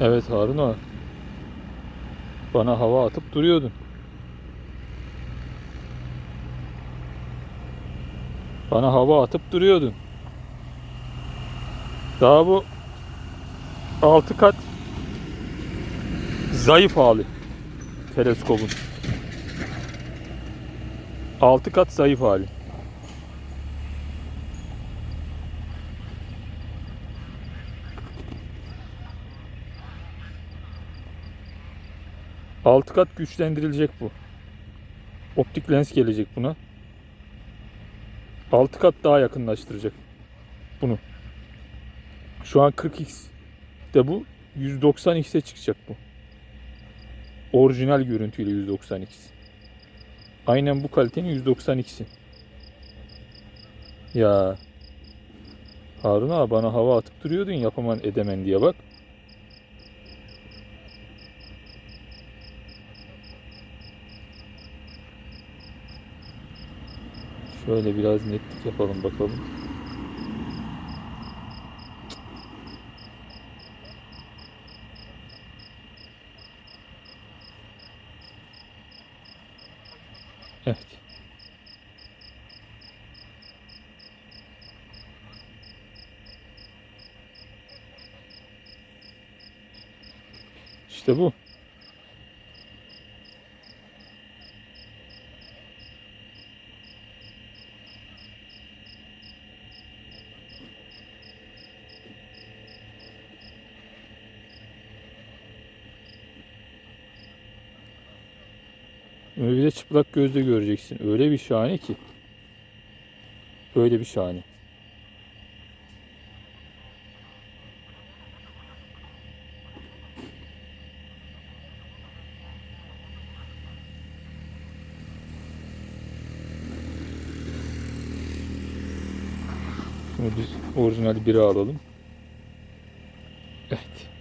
Evet Harun ağa. Bana hava atıp duruyordun. Bana hava atıp duruyordun. Daha bu altı kat zayıf hali teleskobun. Altı kat zayıf hali. Altı kat güçlendirilecek bu. Optik lens gelecek buna. Altı kat daha yakınlaştıracak bunu. Şu an 40x de bu 190x'e çıkacak bu. Orijinal görüntüyle 190x. Aynen bu kalitenin 190x'i. Ya Harun abi bana hava atıp duruyordun yapaman edemen diye bak. Şöyle biraz netlik yapalım bakalım. Evet. İşte bu. Öyle çıplak gözle göreceksin. Öyle bir şahane ki. Öyle bir şahane. Şimdi biz orijinal biri alalım. Evet.